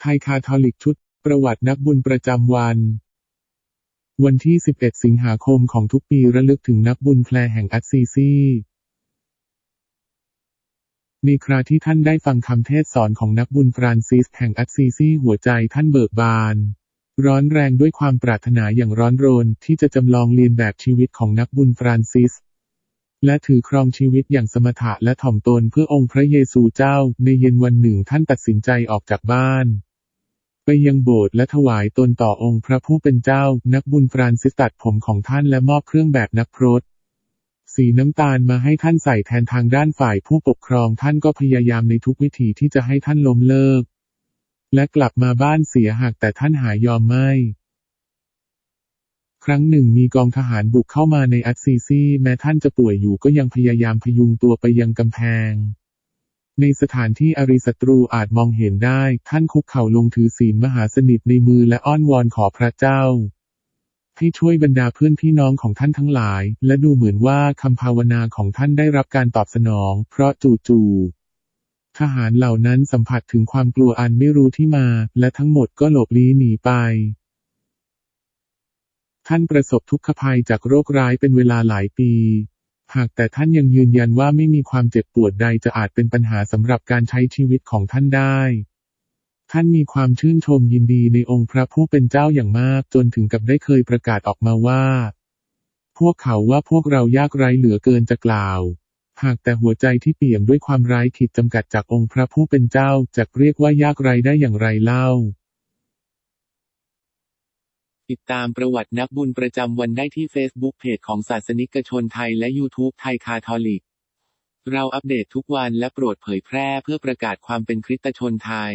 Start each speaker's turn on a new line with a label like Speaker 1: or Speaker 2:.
Speaker 1: ไทยคาทอลิกชุด ประวัตินักบุญประจำวัน วันที่ 11 สิงหาคมของทุกปีระลึกถึงนักบุญแคลแห่งอัสซีซีในคราที่ท่านได้ฟังคำเทศสอนของนักบุญฟรานซิสแห่งอัสซีซีหัวใจท่านเบิกบาน ร้อนแรงด้วยความปรารถนาอย่างร้อนรนที่จะจำลองเลียนแบบชีวิตของนักบุญฟรานซิส และถือครองชีวิตอย่างสมถะและถ่อมตนเพื่อองค์พระเยซูเจ้า ในเย็นวันหนึ่งท่านตัดสินใจออกจากบ้าน ยังโบสถ์และถวายตนต่อองค์พระผู้เป็นเจ้า นักบุญฟรานซิสตัดผมของท่านและมอบเครื่องแบบนักพรตสีน้ำตาลมาให้ท่านใส่แทนทางด้านฝ่ายผู้ปกครองท่านก็พยายามในทุกวิถีที่จะให้ท่านล้มเลิก และกลับมาบ้านเสียหากแต่ท่านหายอมไม่ ครั้งหนึ่งมีกองทหารบุกเข้ามาในอัสซีซีแม้ท่านจะป่วยอยู่ก็ยังพยายามพยุงตัวไปยังกำแพง ในสถานที่อริศัตรูอาจมองเห็นได้ ท่านคุกเข่าลงถือศีลมหาสนิทในมือและอ้อนวอนขอพระเจ้าให้ช่วยบรรดาเพื่อนพี่น้องของท่านทั้งหลาย และดูเหมือนว่าคำภาวนาของท่านได้รับการตอบสนอง เพราะจู่ๆทหารเหล่านั้นสัมผัสถึงความกลัวอันไม่รู้ที่มา และทั้งหมดก็หลบลี้หนีไป ท่านประสบทุกขภัยจากโรคร้ายเป็นเวลาหลายปี หากแต่ท่านยังยืนยันว่าไม่มีความเจ็บปวดใดจะอาจเป็นปัญหาสำหรับการใช้ชีวิตของท่านได้ ท่านมีความชื่นชมยินดีในองค์พระผู้เป็นเจ้าอย่างมากจนถึงกับได้เคยประกาศออกมาว่า พวกเขาว่าพวกเรายากไร้เหลือเกินจะกล่าว หากแต่หัวใจที่เปี่ยมด้วยความไร้ขีดจำกัดจากองค์พระผู้เป็นเจ้าจะเรียกว่ายากไร้ได้อย่างไรเล่า
Speaker 2: ติดตามประวัตินักบุญประจำวันได้ที่ Facebook เพจของศาสนิกชนไทยและ YouTube ไทยคาทอลิก เราอัปเดตทุกวันและโปรดเผยแพร่เพื่อประกาศความเป็นคริสตชนไทย